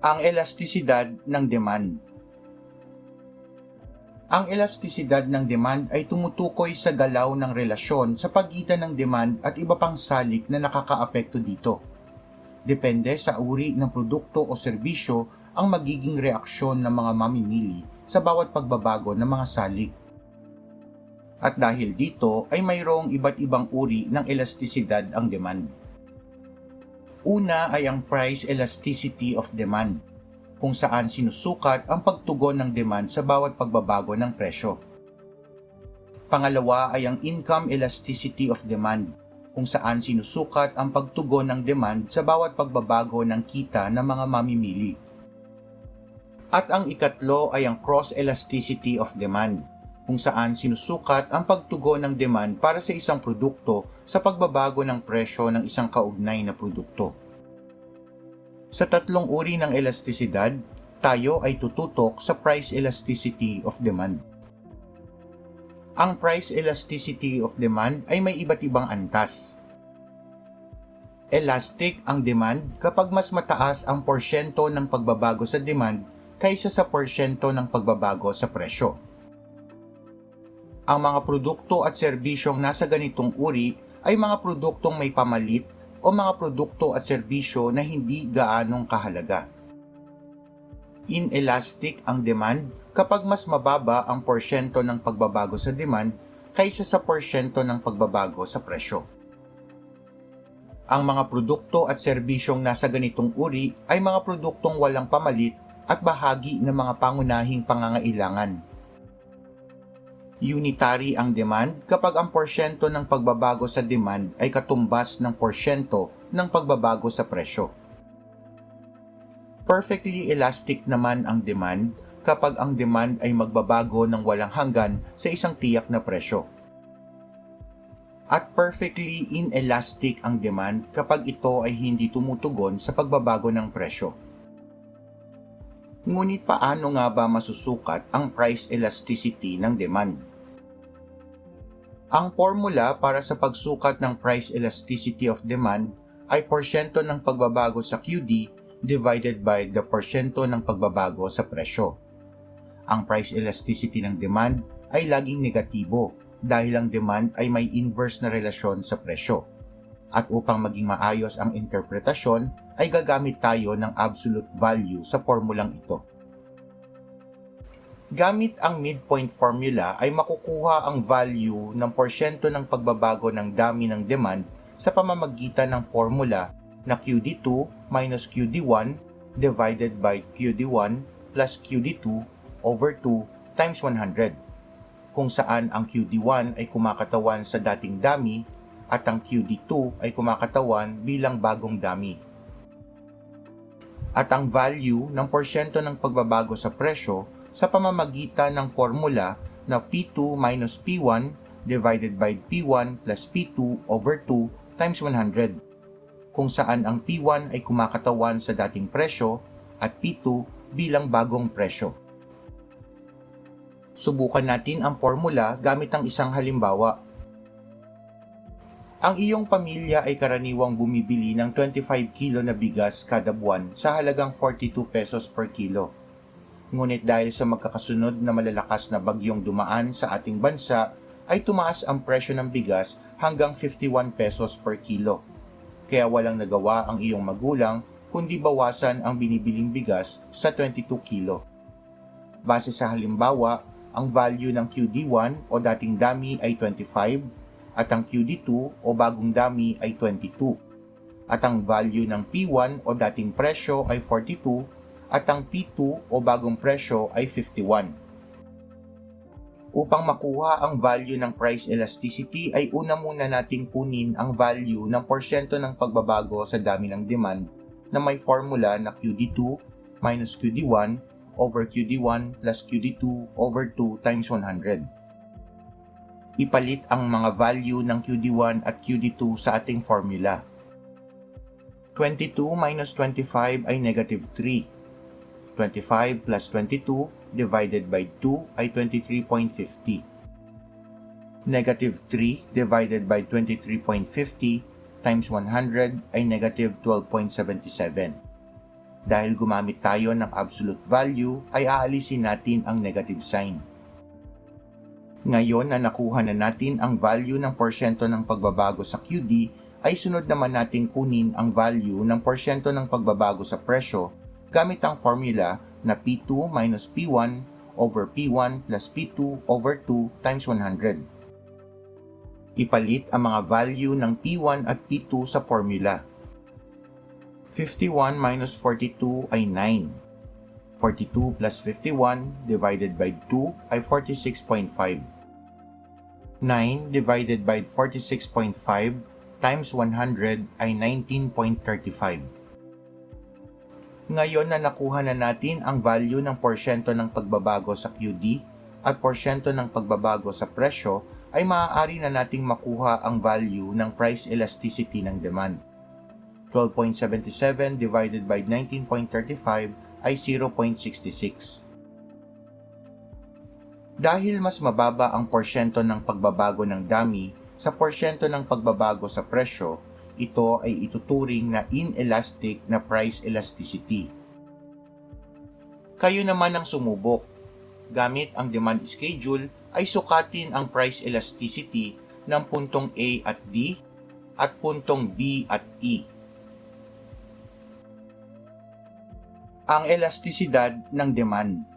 Ang elastisidad ng demand Ang elastisidad ng demand ay tumutukoy sa galaw ng relasyon sa pagitan ng demand at iba pang salik na nakakaapekto dito. Depende sa uri ng produkto o serbisyo ang magiging reaksyon ng mga mamimili sa bawat pagbabago ng mga salik. At dahil dito ay mayroong iba't ibang uri ng elastisidad ang demand. Una ay ang price elasticity of demand, kung saan sinusukat ang pagtugon ng demand sa bawat pagbabago ng presyo. Pangalawa ay ang income elasticity of demand, kung saan sinusukat ang pagtugon ng demand sa bawat pagbabago ng kita ng mga mamimili. At ang ikatlo ay ang cross elasticity of demand, kung saan sinusukat ang pagtugon ng demand para sa isang produkto sa pagbabago ng presyo ng isang kaugnay na produkto. Sa tatlong uri ng elastisidad, tayo ay tututok sa price elasticity of demand. Ang price elasticity of demand ay may iba't ibang antas. Elastic ang demand kapag mas mataas ang porsyento ng pagbabago sa demand kaysa sa porsyento ng pagbabago sa presyo ang mga produkto at serbisyong nasa ganitong uri ay mga produktong may pamalit o mga produkto at serbisyo na hindi gaanong kahalaga. Inelastic ang demand kapag mas mababa ang porsyento ng pagbabago sa demand kaysa sa porsyento ng pagbabago sa presyo. Ang mga produkto at serbisyong nasa ganitong uri ay mga produktong walang pamalit at bahagi ng mga pangunahing pangangailangan unitary ang demand kapag ang porsyento ng pagbabago sa demand ay katumbas ng porsyento ng pagbabago sa presyo. Perfectly elastic naman ang demand kapag ang demand ay magbabago ng walang hanggan sa isang tiyak na presyo. At perfectly inelastic ang demand kapag ito ay hindi tumutugon sa pagbabago ng presyo. Ngunit paano nga ba masusukat ang price elasticity ng demand? Ang formula para sa pagsukat ng price elasticity of demand ay porsyento ng pagbabago sa QD divided by the porsyento ng pagbabago sa presyo. Ang price elasticity ng demand ay laging negatibo dahil ang demand ay may inverse na relasyon sa presyo. At upang maging maayos ang interpretasyon, ay gagamit tayo ng absolute value sa formulang ito. Gamit ang midpoint formula ay makukuha ang value ng porsyento ng pagbabago ng dami ng demand sa pamamagitan ng formula na QD2 minus QD1 divided by QD1 plus QD2 over 2 times 100 kung saan ang QD1 ay kumakatawan sa dating dami at ang QD2 ay kumakatawan bilang bagong dami. At ang value ng porsyento ng pagbabago sa presyo sa pamamagitan ng formula na P2 minus P1 divided by P1 plus P2 over 2 times 100 kung saan ang P1 ay kumakatawan sa dating presyo at P2 bilang bagong presyo. Subukan natin ang formula gamit ang isang halimbawa. Ang iyong pamilya ay karaniwang bumibili ng 25 kilo na bigas kada buwan sa halagang 42 pesos per kilo Ngunit dahil sa magkakasunod na malalakas na bagyong dumaan sa ating bansa, ay tumaas ang presyo ng bigas hanggang 51 pesos per kilo. Kaya walang nagawa ang iyong magulang kundi bawasan ang binibiling bigas sa 22 kilo. Base sa halimbawa, ang value ng QD1 o dating dami ay 25 at ang QD2 o bagong dami ay 22 at ang value ng P1 o dating presyo ay 42 at ang P2 o bagong presyo ay 51. Upang makuha ang value ng price elasticity ay una muna nating kunin ang value ng porsyento ng pagbabago sa dami ng demand na may formula na QD2 minus QD1 over QD1 plus QD2 over 2 times 100. Ipalit ang mga value ng QD1 at QD2 sa ating formula. 22 minus 25 ay negative 3 25 plus 22 divided by 2 ay 23.50. Negative 3 divided by 23.50 times 100 ay negative 12.77. Dahil gumamit tayo ng absolute value, ay aalisin natin ang negative sign. Ngayon na nakuha na natin ang value ng porsyento ng pagbabago sa QD, ay sunod naman nating kunin ang value ng porsyento ng pagbabago sa presyo gamit ang formula na P2 minus P1 over P1 plus P2 over 2 times 100. Ipalit ang mga value ng P1 at P2 sa formula. 51 minus 42 ay 9. 42 plus 51 divided by 2 ay 46.5. 9 divided by 46.5 times 100 ay 19.35. Ngayon na nakuha na natin ang value ng porsyento ng pagbabago sa QD at porsyento ng pagbabago sa presyo, ay maaari na nating makuha ang value ng price elasticity ng demand. 12.77 divided by 19.35 ay 0.66. Dahil mas mababa ang porsyento ng pagbabago ng dami sa porsyento ng pagbabago sa presyo, ito ay ituturing na inelastic na price elasticity. Kayo naman ang sumubok. Gamit ang demand schedule ay sukatin ang price elasticity ng puntong A at D at puntong B at E. Ang elastisidad ng demand